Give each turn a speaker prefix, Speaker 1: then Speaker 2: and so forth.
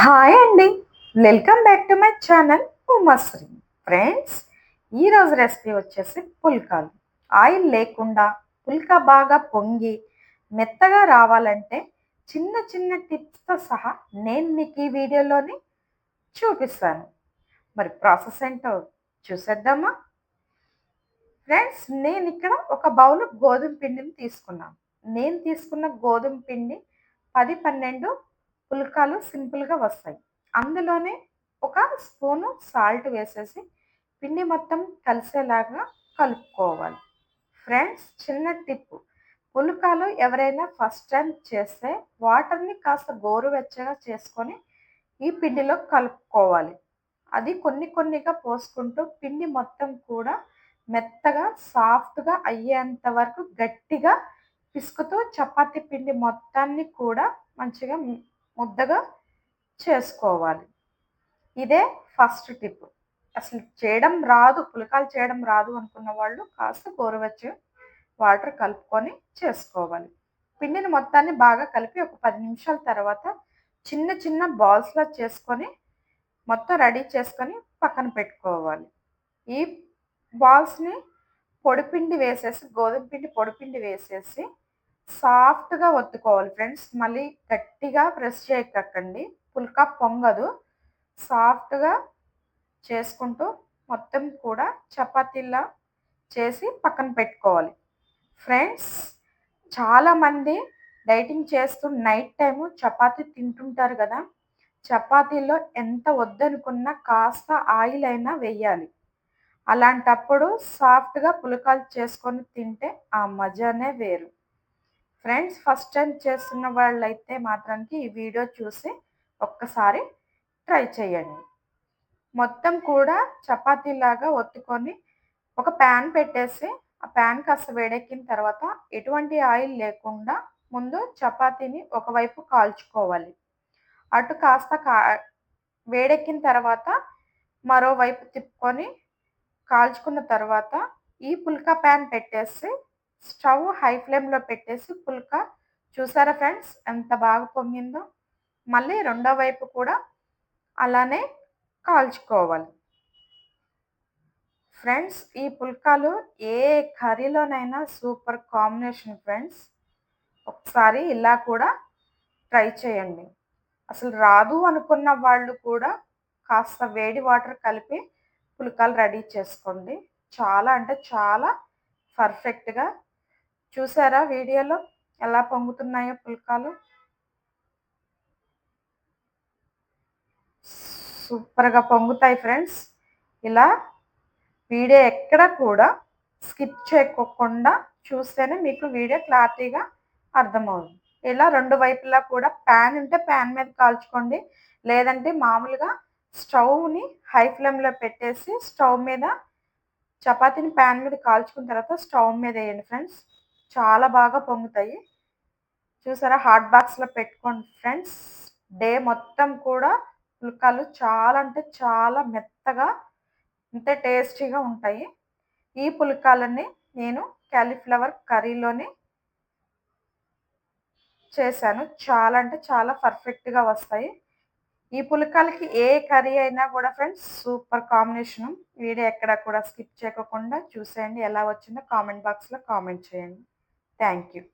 Speaker 1: Hi అండి. Welcome back to my channel Umasri friends ఈరోజు recipe వచ్చేసి పుల్కాలు. ఆయిల్ లేకుండా పుల్కా బాగా పొంగి మెత్తగా రావాలంటే చిన్న చిన్న టిప్స్తో సహా నేను మీకు ఈ వీడియోలోని చూపిస్తాను. మరి ప్రాసెస్ ఏంటో చూసేద్దామా? ఫ్రెండ్స్ నేను ఇక్కడ ఒక బౌల్ గోధుమ పిండిని తీసుకున్నాను. నేను తీసుకున్న గోధుమ పిండి పది పన్నెండు పుల్కాలు సింపుల్గా వస్తాయి. అందులోనే ఒక స్పూను సాల్ట్ వేసేసి పిండి మొత్తం కలిసేలాగా కలుపుకోవాలి. ఫ్రెండ్స్ చిన్న టిప్. పుల్కాలు ఎవరైనా ఫస్ట్ టైం చేస్తే వాటర్ని కాస్త గోరువెచ్చగా చేసుకొని ఈ పిండిలో కలుపుకోవాలి. అది కొన్ని కొన్నిగా పోసుకుంటూ పిండి మొత్తం కూడా మెత్తగా సాఫ్ట్గా అయ్యేంత వరకు గట్టిగా పిసుకుతూ చపాతీ పిండి మొత్తాన్ని కూడా మంచిగా ముద్దగా చేసుకోవాలి. ఇదే ఫస్ట్ టిప్. అసలు చేయడం రాదు పులకాలు చేయడం రాదు అనుకున్న వాళ్ళు కాస్త గోరువెచ్చ వాటర్ కలుపుకొని చేసుకోవాలి. పిండిని మొత్తాన్ని బాగా కలిపి ఒక పది నిమిషాల తర్వాత చిన్న చిన్న బాల్స్లో చేసుకొని మొత్తం రెడీ చేసుకొని పక్కన పెట్టుకోవాలి. ఈ బాల్స్ని పొడిపిండి వేసేసి గోధుమ పిండి పొడిపిండి వేసేసి సాఫ్ట్గా ఒత్తుకోవాలి ఫ్రెండ్స్. మళ్ళీ గట్టిగా ప్రెస్ చేయకండి పుల్కా పొంగదు. సాఫ్ట్గా చేసుకుంటూ మొత్తం కూడా చపాతీలా చేసి పక్కన పెట్టుకోవాలి. ఫ్రెండ్స్ చాలామంది డైటింగ్ చేస్తూ నైట్ టైము చపాతీ తింటుంటారు కదా. చపాతీలో ఎంత వద్దనుకున్నా కాస్త ఆయిల్ అయినా వేయాలి. అలాంటప్పుడు సాఫ్ట్గా పులకాలు చేసుకొని తింటే ఆ మజానే వేరు. ఫ్రెండ్స్ ఫస్ట్ టైం చేస్తున్న వాళ్ళైతే మాత్రానికి ఈ వీడియో చూసి ఒక్కసారి ట్రై చేయండి. మొత్తం కూడా చపాతీలాగా ఒత్తుకొని ఒక ప్యాన్ పెట్టేసి ఆ ప్యాన్ కాస్త వేడెక్కిన తర్వాత ఎటువంటి ఆయిల్ లేకుండా ముందు చపాతీని ఒకవైపు కాల్చుకోవాలి. అటు కాస్త కా వేడెక్కిన తర్వాత మరోవైపు తిప్పుకొని కాల్చుకున్న తర్వాత ఈ పుల్కా ప్యాన్ పెట్టేసి స్టవ్ హై ఫ్లేమ్లో పెట్టేసి పుల్క. చూసారా ఫ్రెండ్స్? ఎంత బాగా పొంగిందో. మళ్ళీ రెండో వైపు కూడా అలానే కాల్చుకోవాలి. ఫ్రెండ్స్ ఈ పుల్కాలు ఏ కర్రీలోనైనా సూపర్ కాంబినేషన్ ఫ్రెండ్స్. ఒకసారి ఇలా కూడా ట్రై చేయండి. అసలు రాదు అనుకున్న వాళ్ళు కూడా కాస్త వేడి వాటర్ కలిపి పుల్కాలు రెడీ చేసుకోండి. చాలా అంటే చాలా పర్ఫెక్ట్గా చూసారా వీడియోలో ఎలా పొంగుతున్నాయో పుల్కాలు? సూపర్గా పొంగుతాయి ఫ్రెండ్స్. ఇలా వీడియో ఎక్కడ కూడా స్కిప్ చేయకోకుండా చూస్తేనే మీకు వీడియో క్లారిటీగా అర్థమవుతుంది. ఇలా రెండు వైపులా కూడా ప్యాన్ ఉంటే ప్యాన్ మీద కాల్చుకోండి. లేదంటే మామూలుగా స్టవ్ని హై ఫ్లేమ్లో పెట్టేసి స్టవ్ మీద చపాతీని ప్యాన్ మీద కాల్చుకున్న తర్వాత స్టవ్ మీద వేయండి ఫ్రెండ్స్. చాలా బాగా పొంగుతాయి. చూసారా? హాట్ బాక్స్లో పెట్టుకోండి ఫ్రెండ్స్. డే మొత్తం కూడా పుల్కాలు చాలా అంటే చాలా మెత్తగా అంతే టేస్టీగా ఉంటాయి. ఈ పుల్కాలని నేను క్యాలీఫ్లవర్ కర్రీలోని చేశాను. చాలా అంటే చాలా పర్ఫెక్ట్గా వస్తాయి. ఈ పులకాలకి ఏ కర్రీ అయినా కూడా ఫ్రెండ్స్ సూపర్ కాంబినేషను. వీడియో ఎక్కడ కూడా స్కిప్ చేయకుండా చూసేయండి. ఎలా వచ్చిందో కామెంట్ బాక్స్లో కామెంట్ చేయండి. Thank you.